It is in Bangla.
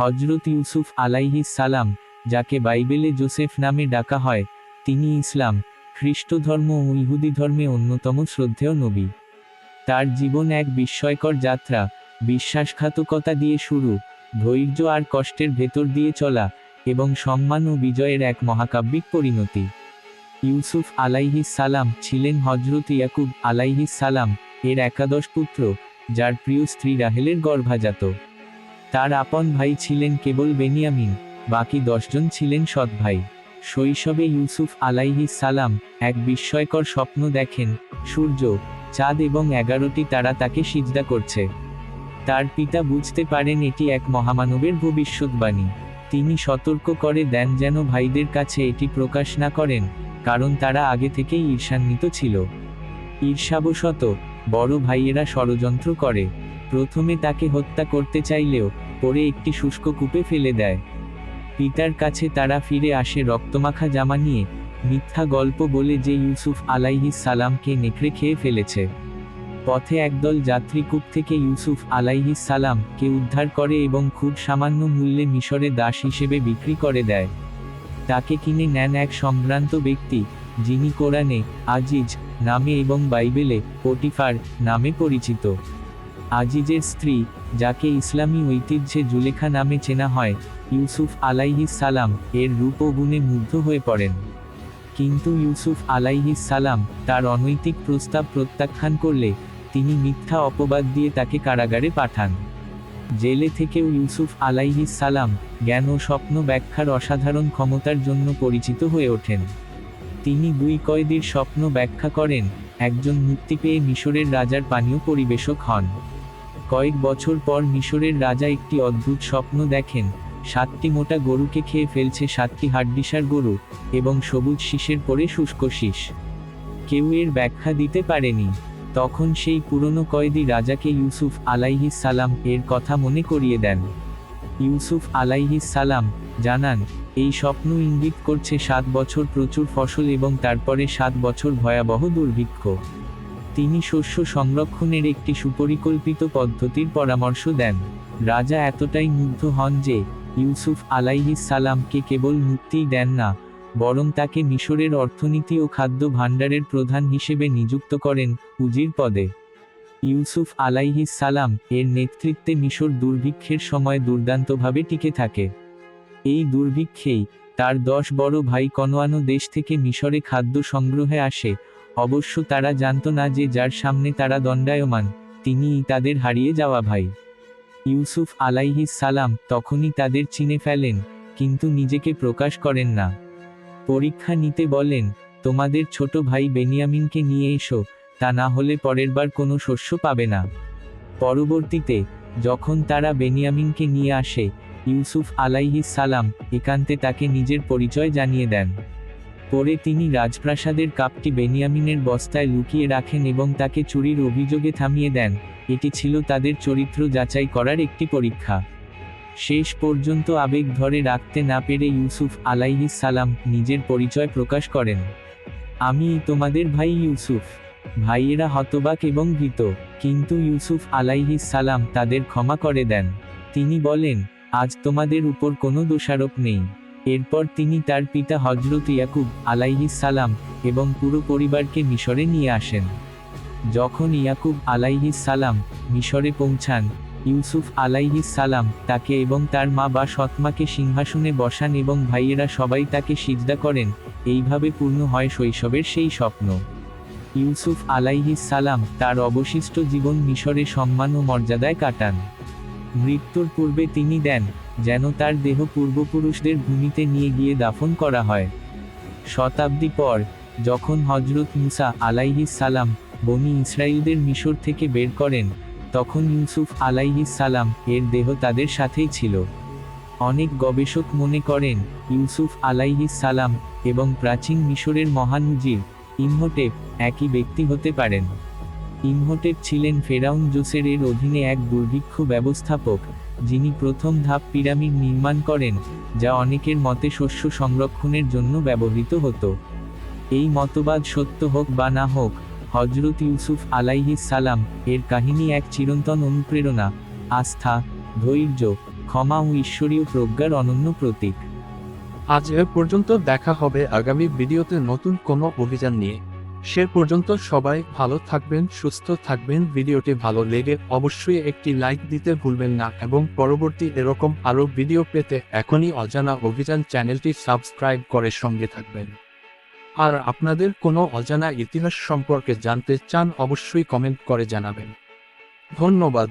হজরত ইউসুফ আলাইহিস সালাম, যাকে বাইবেলে জোসেফ নামে ডাকা হয়, তিনি ইসলাম খ্রিস্ট ধর্ম ও ইহুদি ধর্মে অন্যতম শ্রদ্ধেয় নবী। তার জীবন এক বিস্ময়কর যাত্রা, বিশ্বাসঘাতকতা দিয়ে শুরু, ধৈর্য আর কষ্টের ভেতর দিয়ে চলা, এবং সম্মান ও বিজয়ের এক মহাকাব্যিক পরিণতি। ইউসুফ আলাইহিস সালাম ছিলেন হজরত ইয়াকুব আলাইহিস সালাম, এর একাদশ পুত্র, যার প্রিয় স্ত্রী রাহেলের গর্ভাজাত। তার আপন ভাই ছিলেন কেবল বেনিয়ামিন, বাকি দশজন ছিলেন সৎ ভাই। শৈশবে ইউসুফ আলাইহি সালাম এক বিস্ময়কর স্বপ্ন দেখেন, সূর্য, চাঁদ এবং এগারোটি তারা তাকে সিজদা করছে। তার পিতা বুঝতে পারেন এটি এক মহামানবের ভবিষ্যৎবাণী। তিনি সতর্ক করে দেন যেন ভাইদের কাছে এটি প্রকাশ না করেন, কারণ তারা আগে থেকেই ঈর্ষান্বিত ছিল। ঈর্ষাবশত, বড় ভাইয়েরা ষড়যন্ত্র করে। প্রথমে তাকে হত্যা করতে চাইলেও, পরে একটি শুষ্ক কূপে ফেলে দেয়। পিতার কাছে তারা ফিরে আসে রক্তমাখা জামা নিয়ে, মিথ্যা গল্প বলে যে ইউসুফ আলাইহিস সালামকে নেকড়ে খেয়ে ফেলেছে। পথে একদল যাত্রী কূপ থেকে ইউসুফ আলাইহিস সালামকে উদ্ধার করে এবং খুব সামান্য মূল্যে মিশরে দাস হিসেবে বিক্রি করে দেয়। তাকে কিনে নেন এক সম্ভ্রান্ত ব্যক্তি, যিনি কোরআনে, আজিজ, নামে এবং বাইবেলে, পটিফার নামে পরিচিত। আজিজের স্ত্রী, যাকে ইসলামী ঐতিহ্যে জুলেখা নামে চেনা হয়, ইউসুফ আলাইহিস সালাম, এর রূপ ও গুণে মুগ্ধ হয়ে পড়েন। কিন্তু ইউসুফ আলাইহিস সালাম, তার অনৈতিক প্রস্তাব প্রত্যাখ্যান করলে, তিনি মিথ্যা অপবাদ দিয়ে তাকে কারাগারে পাঠান। জেলে থেকেও ইউসুফ আলাইহিস সালাম, জ্ঞান ও স্বপ্ন ব্যাখ্যার অসাধারণ ক্ষমতার জন্য পরিচিত হয়ে ওঠেন। তিনি দুই কয়েদির স্বপ্ন ব্যাখ্যা করেন, একজন মুক্তি পেয়ে মিশরের রাজার পানীয় পরিবেশক হন। কয়েক বছর পর মিশরের রাজা একটি অদ্ভুত স্বপ্ন দেখেন। সাতটি মোটা গরুকে খেয়ে ফেলছে সাতটি হাড্ডিসার গরু এবং সবুজ শীষের পরে শুষ্ক শীষ। কেউ এর ব্যাখ্যা দিতে পারেনি। তখন সেই পুরনো কয়েদি রাজাকে ইউসুফ আলাইহিস সালাম এর কথা মনে করিয়ে দেন। ইউসুফ আলাইহিস সালাম জানান, এই স্বপ্ন ইঙ্গিত করছে সাত বছর প্রচুর ফসল এবং তারপরে সাত বছর ভয়াবহ দুর্ভিক্ষ। তিনি শস্য সংরক্ষণের একটি সুপরিকল্পিত পদ্ধতির পরামর্শ দেন। রাজা এতটাই মুগ্ধ হন যে, ইউসুফ সালামকে কেবল মুক্তিই দেন না, বরং তাকে মিশরের অর্থনীতি ও খাদ্য ভাণ্ডারের প্রধান হিসেবে নিযুক্ত করেন উজির পদে। ইউসুফ সালাম এর নেতৃত্বে মিশর দুর্ভিক্ষের সময় দুর্দান্তভাবে টিকে থাকে। এই দুর্ভিক্ষেই তার দশ বড় ভাই কনোয়ানো দেশ থেকে মিশরে খাদ্য সংগ্রহে আসে অবশ্য তারা জানত না যে যার সামনে তারা দণ্ডায়মান, তিনিই তাদের হারিয়ে যাওয়া ভাই। ইউসুফ আলাইহিস সালাম তখনই তাদের চিনে ফেলেন, কিন্তু নিজেকে প্রকাশ করেন না। পরীক্ষা নিতে বলেন, তোমাদের ছোট ভাই বেনিয়ামিনকে নিয়ে এসো, তা না হলে পরেরবার কোনো শস্য পাবে না। পরবর্তীতে, যখন তারা বেনিয়ামিনকে নিয়ে আসে, ইউসুফ আলাইহিস সালাম একান্তে তাকে নিজের পরিচয় জানিয়ে দেন। পরে তিনি রাজপ্রাসাদের কাপটি বেনিয়ামিনের বস্তায় লুকিয়ে রাখেন এবং তাকে চুরির অভিযোগে থামিয়ে দেন। এটি ছিল তাদের চরিত্র যাচাই করার একটি পরীক্ষা। শেষ পর্যন্ত আবেগ ধরে রাখতে না পেরে ইউসুফ আলাইহিস সালাম নিজের পরিচয় প্রকাশ করেন। আমি তোমাদের ভাই ইউসুফ। ভাইয়েরা হতবাক এবং ভীত। কিন্তু ইউসুফ আলাইহিস সালাম তাদের ক্ষমা করে দেন। তিনি বলেন, আজ তোমাদের উপর কোনো দোষারোপ নেই। এরপর তিনি তার পিতা হজরত ইয়াকুব আলাইহিস সালাম এবং পুরো পরিবারকে মিশরে নিয়ে আসেন। যখন ইয়াকুব আলাইহিস সালাম মিশরে পৌঁছান, ইউসুফ আলাইহিস সালাম তাকে এবং তার মা বা সৎমাকে সিংহাসনে বসান এবং ভাইয়েরা সবাই তাকে সিজদা করেন, এইভাবে পূর্ণ হয় শৈশবের সেই স্বপ্ন। ইউসুফ আলাইহিস সালাম তার অবশিষ্ট জীবন মিশরে সম্মান ও মর্যাদায় কাটান। মৃত্যুর পূর্বে তিনি দেন যেন তার দেহ পূর্বপুরুষদের ভূমিতে নিয়ে গিয়ে দাফন করা হয়। শতাব্দী পর, যখন হজরত মুসা আলাইহিস সালাম বনি ইসরায়েলদের মিশর থেকে বের করেন, তখন ইউসুফ আলাইহিস সালাম এর দেহ তাদের সাথেই ছিল। অনেক গবেষক মনে করেন, ইউসুফ আলাইহিস সালাম এবং প্রাচীন মিশরের মহান উজির ইমহোটেপ, একই ব্যক্তি হতে পারেন। ইমহোটেপ ছিলেন ফেরাউন জোসের অধীনে এক দুর্ভিক্ষ ব্যবস্থাপক। যিনি প্রথম ধাপ পিরামিড নির্মাণ করেন, যা অনেকের মতে শস্য সংরক্ষণের জন্য ব্যবহৃত হতো। এই মতবাদ সত্য হোক বা না হোক হজরত ইউসুফ আলাইহিস সালাম এর কাহিনী এক চিরন্তন অনুপ্রেরণা, আস্থা, ধৈর্য, ক্ষমা ও ঈশ্বরীয় প্রজ্ঞার অনন্য প্রতীক। আজ এ পর্যন্ত দেখা হবে আগামী ভিডিওতে নতুন কোনো অভিযান নিয়ে। সে পর্যন্ত সবাই ভালো থাকবেন, সুস্থ থাকবেন। ভিডিওটি ভালো লেগে অবশ্যই একটি লাইক দিতে ভুলবেন না এবং পরবর্তী এরকম আরও ভিডিও পেতে এখনই অজানা অভিযান চ্যানেলটি সাবস্ক্রাইব করে সঙ্গে থাকবেন। আর আপনাদের কোনো অজানা ইতিহাস সম্পর্কে জানতে চান অবশ্যই কমেন্ট করে জানাবেন। ধন্যবাদ।